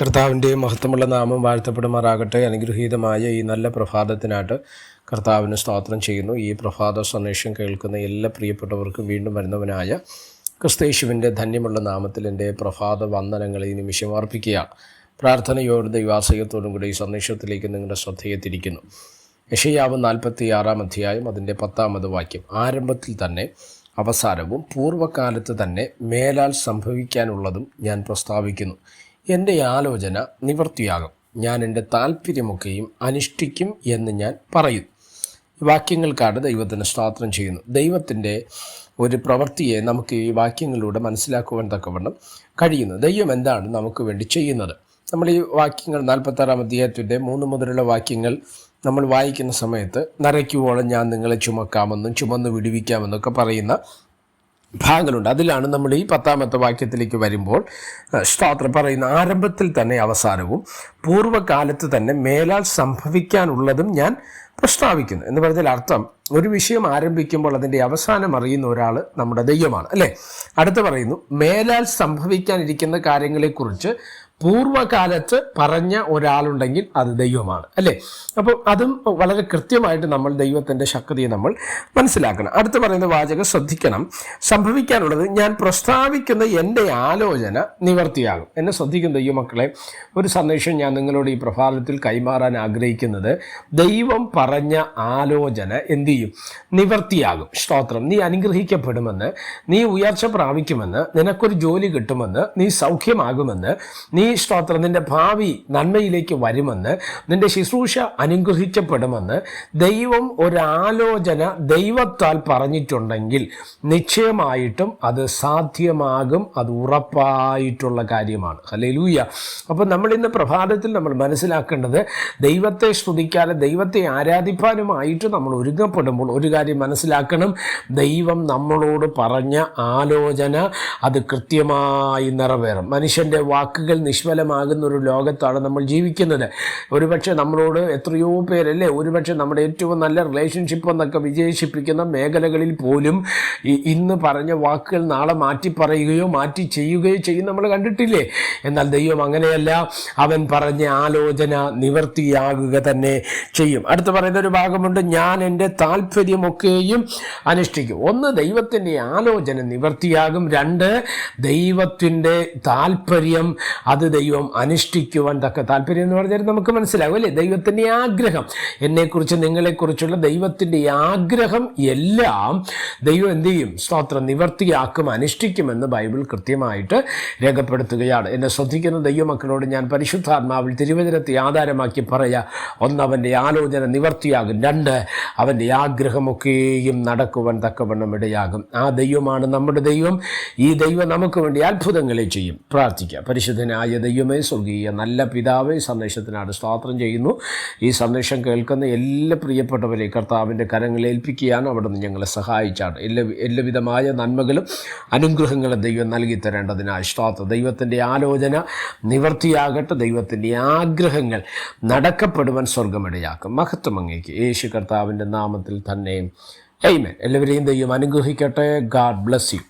കർത്താവിന്റെ മഹത്വമുള്ള നാമം വാഴ്ത്തപ്പെടുമാറാകട്ടെ. അനുഗ്രഹീതമായ ഈ നല്ല പ്രഭാതത്തിനായിട്ട് കർത്താവിന് സ്തോത്രം ചെയ്യുന്നു. ഈ പ്രഭാത സന്ദേശം കേൾക്കുന്ന എല്ലാ പ്രിയപ്പെട്ടവർക്കും വീണ്ടും വരുന്നവനായ ക്രിസ്തേശുവിന്റെ ധന്യമുള്ള നാമത്തിൽ എന്റെ പ്രഭാത വന്ദനങ്ങൾ ഈ നിമിഷം അർപ്പിക്കുകയാണ്. പ്രാർത്ഥനയോടെ ദൈവാസയത്തോടും കൂടി ഈ സന്ദേശത്തിലേക്ക് നിങ്ങളുടെ ശ്രദ്ധയെ തിരിക്കുന്നു. യഷയാവ് നാൽപ്പത്തി ആറാം അധ്യായം അതിന്റെ പത്താമത് വാക്യം. ആരംഭത്തിൽ തന്നെ അവസാനവും പൂർവകാലത്ത് തന്നെ മേലാൽ സംഭവിക്കാനുള്ളതും ഞാൻ പ്രസ്താവിക്കുന്നു. എന്റെ ആലോചന നിവൃത്തിയാകും. ഞാൻ എന്റെ താല്പര്യമൊക്കെയും അനുഷ്ഠിക്കും എന്ന് ഞാൻ പറയും. വാക്യങ്ങൾക്കാണ് ദൈവത്തിന് സ്തോത്രം ചെയ്യുന്നു. ദൈവത്തിന്റെ ഒരു പ്രവൃത്തിയെ നമുക്ക് ഈ വാക്യങ്ങളിലൂടെ മനസ്സിലാക്കുവാൻ തക്കവണ്ണം കഴിയുന്നു. ദൈവം എന്താണ് നമുക്ക് വേണ്ടി ചെയ്യുന്നത്? നമ്മൾ ഈ വാക്യങ്ങൾ നാൽപ്പത്താറാം അധ്യായത്തിന്റെ മൂന്ന് മുതലുള്ള വാക്യങ്ങൾ നമ്മൾ വായിക്കുന്ന സമയത്ത് നരയ്ക്കുവോളം ഞാൻ നിങ്ങളെ ചുമക്കാമെന്നും ചുമന്ന് വിടുവിക്കാമെന്നൊക്കെ പറയുന്ന ഭാഗങ്ങളുണ്ട്. അതിലാണ് നമ്മൾ ഈ പത്താമത്തെ വാക്യത്തിലേക്ക് വരുമ്പോൾ സ്ത്രോത്രം പറയുന്ന ആരംഭത്തിൽ തന്നെ അവസാനവും പൂർവകാലത്ത് തന്നെ മേലാൽ സംഭവിക്കാനുള്ളതും ഞാൻ പ്രസ്താവിക്കുന്നു. എന്ന് പറഞ്ഞാൽ അർത്ഥം ഒരു വിഷയം ആരംഭിക്കുമ്പോൾ അതിന്റെ അവസാനം അറിയുന്ന ഒരാൾ നമ്മുടെ ദൈവമാണ് അല്ലേ? അടുത്ത് പറയുന്നു മേലാൽ സംഭവിക്കാനിരിക്കുന്ന കാര്യങ്ങളെക്കുറിച്ച് പൂർവകാലത്ത് പറഞ്ഞ ഒരാളുണ്ടെങ്കിൽ അത് ദൈവമാണ് അല്ലേ? അപ്പോൾ അതും വളരെ കൃത്യമായിട്ട് നമ്മൾ ദൈവത്തിന്റെ ശക്തിയെ നമ്മൾ മനസ്സിലാക്കണം. അടുത്ത് പറയുന്ന വാചകം ശ്രദ്ധിക്കണം. സംഭവിക്കാനുള്ളത് ഞാൻ പ്രസ്താവിക്കുന്ന എന്റെ ആലോചന നിവർത്തിയാകും. എന്നെ ശ്രദ്ധിക്കുന്ന ദൈവമക്കളെ. ഒരു സന്ദേശം ഞാൻ നിങ്ങളോട് ഈ പ്രഭാതത്തിൽ കൈമാറാൻ ആഗ്രഹിക്കുന്നത് ദൈവം പറഞ്ഞ ആലോചന എന്ത് ചെയ്യും? നിവർത്തിയാകും. സ്തോത്രം. നീ അനുഗ്രഹിക്കപ്പെടുമെന്ന് നീ ഉയർച്ച പ്രാപിക്കുമെന്ന് നിനക്കൊരു ജോലി കിട്ടുമെന്ന് നീ സൗഖ്യമാകുമെന്ന് നീ സ്തോത്രം നിന്റെ ഭാവി നന്മയിലേക്ക് വരുമെന്ന് നിന്റെ ശുശ്രൂഷ അനുഗ്രഹിക്കപ്പെടുമെന്ന് ദൈവം ഒരാലോചന ദൈവത്താൽ പറഞ്ഞിട്ടുണ്ടെങ്കിൽ നിശ്ചയമായിട്ടും അത് സാധ്യമാകും അത് ഉറപ്പായിട്ടുള്ള കാര്യമാണ്. ഹല്ലേലൂയ. അപ്പോൾ നമ്മൾ ഇന്ന് പ്രഭാതത്തിൽ നമ്മൾ മനസ്സിലാക്കേണ്ടത് ദൈവത്തെ സ്തുതിക്കാനും ദൈവത്തെ ആരാധിപ്പാനുമായിട്ട് നമ്മൾ ഒരുങ്ങപ്പെടുമ്പോൾ ഒരു കാര്യം മനസ്സിലാക്കണം. ദൈവം നമ്മളോട് പറഞ്ഞ ആലോചന അത് കൃത്യമായി നിറവേറും. മനുഷ്യന്റെ വാക്കുകൾ നിഷ്ഫലമാകുന്ന ഒരു ലോകത്താണ് നമ്മൾ ജീവിക്കുന്നത്. ഒരുപക്ഷെ നമ്മളോട് എത്രയോ പേരല്ലേ ഒരുപക്ഷെ നമ്മുടെ ഏറ്റവും നല്ല റിലേഷൻഷിപ്പ് എന്നൊക്കെ വിജയിപ്പിക്കുന്ന മേഖലകളിൽ പോലും ഇന്ന് പറഞ്ഞ വാക്കുകൾ നാളെ മാറ്റി പറയുകയോ മാറ്റി ചെയ്യുകയോ ചെയ്യും നമ്മൾ കണ്ടിട്ടില്ലേ? എന്നാൽ ദൈവം അങ്ങനെയല്ല. അവൻ പറഞ്ഞ ആലോചന നിവർത്തിയാകുക തന്നെ ചെയ്യും. അടുത്ത് പറയുന്ന ഒരു ഭാഗമുണ്ട് ഞാൻ എന്റെ താല്പര്യമൊക്കെയും അനുഷ്ഠിക്കും. ഒന്ന് ദൈവത്തിന്റെ ആലോചന നിവർത്തിയാകും. രണ്ട് ദൈവത്തിന്റെ താല്പര്യം അത് ദൈവം അനുഷ്ഠിക്കുവാൻ തക്ക താല്പര്യം എന്ന് പറഞ്ഞാൽ നമുക്ക് മനസ്സിലാകും അല്ലേ? ദൈവത്തിന്റെ ആഗ്രഹം. എന്നെക്കുറിച്ച് നിങ്ങളെക്കുറിച്ചുള്ള ദൈവത്തിന്റെ ആഗ്രഹം എല്ലാം ദൈവം എന്ത് ചെയ്യും? സ്തോത്രം നിവർത്തിയാക്കും അനുഷ്ഠിക്കുമെന്ന് ബൈബിൾ കൃത്യമായിട്ട് രേഖപ്പെടുത്തുകയാണ്. എന്നെ ശ്രദ്ധിക്കുന്ന ദൈവമക്കളോട് ഞാൻ പരിശുദ്ധാത്മാവിൽ തിരുവചനത്തെ ആധാരമാക്കി പറയാ ഒന്ന് അവന്റെ ആലോചന നിവർത്തിയാകും രണ്ട് അവന്റെ ആഗ്രഹമൊക്കെയും നടക്കുവാൻ തക്കവണ്ണം ഇടയാകും. ആ ദൈവമാണ് നമ്മുടെ ദൈവം. ഈ ദൈവം നമുക്ക് വേണ്ടി അത്ഭുതങ്ങളെ ചെയ്യും. പ്രാർത്ഥിക്കുക പരിശുദ്ധനായ ദൈവമേ സ്വർഗീയ നല്ല പിതാവേ സന്ദേശത്തിനാണ് സ്വാത്രം ചെയ്യുന്നു. ഈ സന്ദേശം കേൾക്കുന്ന എല്ലാ പ്രിയപ്പെട്ടവരെ കർത്താവിന്റെ കരങ്ങളേൽപ്പിക്കുകയാണ് നിന്ന് ഞങ്ങളെ സഹായിച്ചാണ്. എല്ലാ എല്ലാവിധമായ നന്മകളും അനുഗ്രഹങ്ങളും ദൈവം നൽകി തരേണ്ടതിനായി സ്തോത്രം. ദൈവത്തിന്റെ ആലോചന നിവർത്തിയാകട്ടെ. ദൈവത്തിന്റെ ആഗ്രഹങ്ങൾ നടക്കപ്പെടുവാൻ സ്വർഗമിടയാക്കും മഹത്വം അങ്ങേക്ക്. യേശു കർത്താവിന്റെ നാമത്തിൽ തന്നെ. എയ്മേ എല്ലാവരെയും ദൈവം അനുഗ്രഹിക്കട്ടെ. God bless you